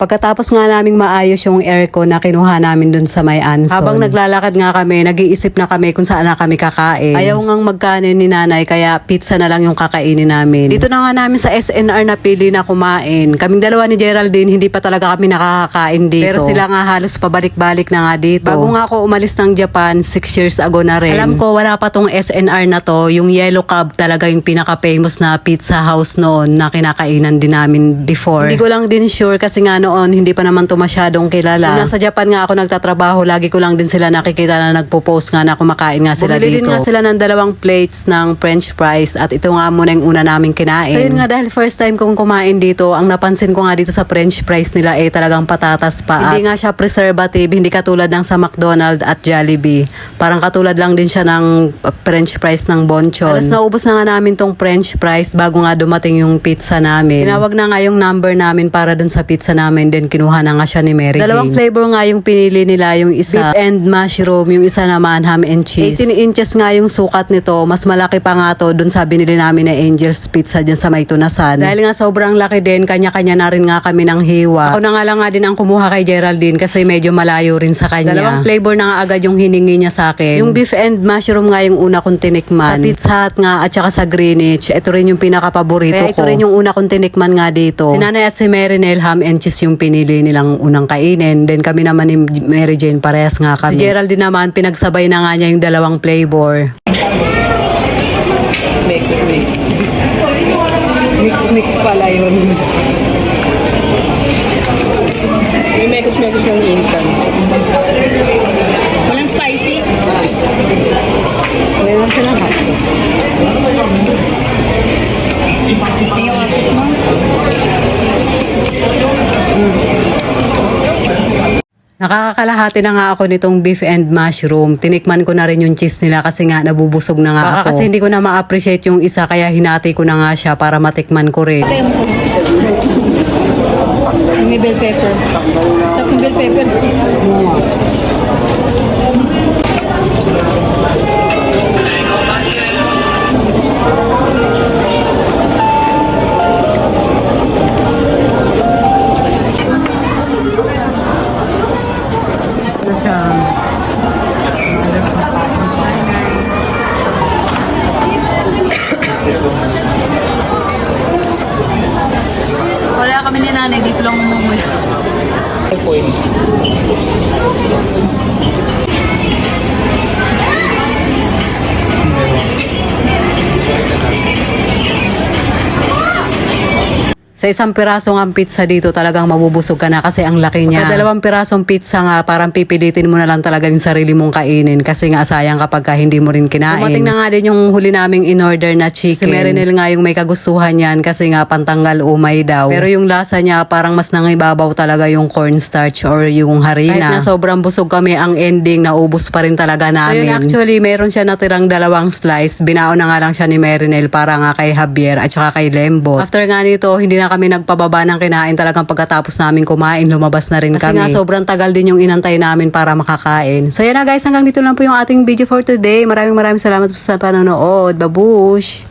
Pagkatapos nga naming maayos yung aircon na kinuha namin dun sa may Anson. Habang naglalakad nga kami, nag-iisip na kami kung saan na kami kakain. Ayaw ngang magkanin ni nanay kaya pizza na lang yung kakainin namin. Dito na nga namin sa SNR napili na kumain. Kaming dalawa ni Geraldine, hindi pa talaga kami nakakakain dito. Pero sila nga halos pabalik-balik na nga dito. Bago nga ako umalis ng Japan, 6 years ago na rin. Alam ko, wala pa tong SNR na to. Yung Yellow Cab talaga yung pinaka-famous na pizza house noon na kinakainan din namin before. Hindi ko lang din sure kasi nga noon hindi pa naman to masyadong kilala. Nung nasa Japan nga ako nagtatrabaho, lagi ko lang din sila nakikita na nagpo-post nga na kumakain nga sila Bumili dito. din nga sila ng dalawang plates ng french fries at ito nga muna yung una naming kinain. So yun nga dahil first time kong kumain dito, ang napansin ko nga dito sa french fries nila ay talagang patatas pa. Hindi nga siya preservative, hindi katulad ng sa McDonald's at Jollibee. Parang katulad lang din siya ng uh, french fries ng Bonchon. Alas naubos na nga namin tong french fries bago nga dumating yung pizza namin. Tinawag na nga yung number namin para dun sa pizza namin, then kinuha na nga siya ni Mary Dalawang flavor nga yung pinili nila, yung isa beef and mushroom, yung isa naman ham and cheese. 18 inches nga yung sukat nito, mas malaki pa nga to dun sa binili namin na Angel's Pizza dyan sa may tunasan. Dahil nga sobrang laki din, kanya-kanya na rin nga kami ng hiwa. Ako na nga lang nga din ang kumuha kay Geraldine kasi medyo malayo rin sa kanya. Dalawang flavor na nga agad yung hiningi niya sa akin. Yung beef and mushroom nga yung una kong tinikman. Sa Pizza Hut nga at saka sa Greenwich, ito rin yung pinaka-paborito Kaya ko. ito rin yung una kong tinikman nga dito. Si Nanay at si Marinel, ham and cheese yung pinili nilang unang kainin. Then kami naman ni Mary Jane, parehas nga kami. Si Geraldine naman, pinagsabay na nga niya yung dalawang flavor. Mix, mix. Mix-mix pala yun. May mekos-mekos ng instant. Nakakakalahati na nga ako nitong beef and mushroom. Tinikman ko na rin yung cheese nila kasi nga nabubusog na nga Baka ako. kasi hindi ko na ma-appreciate yung isa kaya hinati ko na nga siya para matikman ko rin. Mo May bell pepper. Sarap ng bell pepper. Nanay. Dito lang umuwi. Sa isang piraso ng pizza dito talagang mabubusog ka na kasi ang laki niya. Pagka dalawang pirasong pizza nga parang pipilitin mo na lang talaga yung sarili mong kainin kasi nga sayang kapag ka hindi mo rin kinain. Dumating na nga din yung huli naming in-order na chicken. Si Marinel nga yung may kagustuhan yan kasi nga pantanggal umay daw. Pero yung lasa niya parang mas nangibabaw talaga yung cornstarch or yung harina. Kahit na sobrang busog kami, ang ending naubos pa rin talaga namin. So yun actually, meron siya natirang dalawang slice. Binao na nga lang siya ni Marinel para nga kay Javier at saka kay Lembot. After nga nito, hindi na kami nagpababa ng kinain talagang pagkatapos namin kumain, lumabas na rin Kasi kami. nga, sobrang tagal din yung inantay namin para makakain. So yan na guys, hanggang dito lang po yung ating video for today. Maraming maraming salamat po sa panonood. Babush!